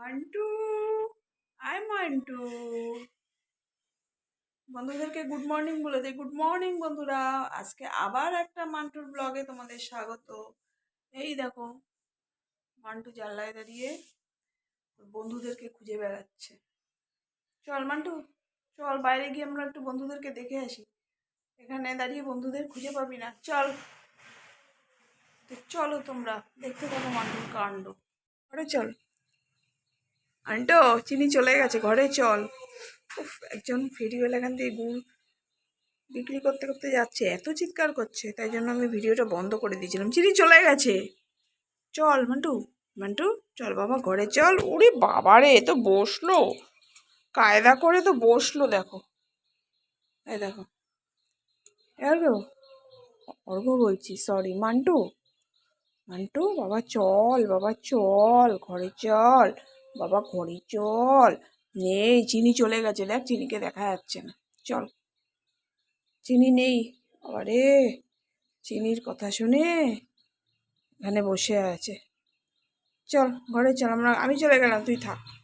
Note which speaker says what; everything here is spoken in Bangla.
Speaker 1: মান্টু আই মান্টু বন্ধুদেরকে গুড মর্নিং বলে দিই। গুড মর্নিং বন্ধুরা, আজকে আবার একটা মান্টুর ব্লগে তোমাদের স্বাগত। এই দেখো, মান্টু জানলায় দাঁড়িয়ে বন্ধুদেরকে খুঁজে বেড়াচ্ছে। চল মান্টু, চল বাইরে গিয়ে আমরা একটু বন্ধুদেরকে দেখে আসি। এখানে দাঁড়িয়ে বন্ধুদের খুঁজে পাবি না। চল। তো চলো তোমরা, দেখতে থাকো মান্টুর কাণ্ড। ঘরে চল। আন্টো চিনি চলে গেছে, ঘরে চল। উফ, একজন ফেরিওয়ালা এখান থেকে গুড় বিক্রি করতে করতে যাচ্ছে, এত চিৎকার করছে, তাই জন্য আমি ভিডিওটা বন্ধ করে দিয়েছিলাম। চিনি চলে গেছে। চল, মান্টু। মান্টু, চল বাবা, ঘরে চল। ওরে বাবা রে তো বসল। কায়দা করে তো বসল, দেখো। এই দেখো। অর্ঘ। অর্ঘ বলছি সরি মান্টু। মান্টু, বাবা, চল বাবা, চল, ঘরে চল। বাবা ঘড়ি, চল। নেই চিনি চলে গেছে, দেখ চিনিকে দেখা যাচ্ছে না। চল। চিনি নেই। আরে চিনির কথা শুনে এখানে বসে আছে। চল, ঘরে চল, আমরা, আমি চলে গেলাম, তুই থাক।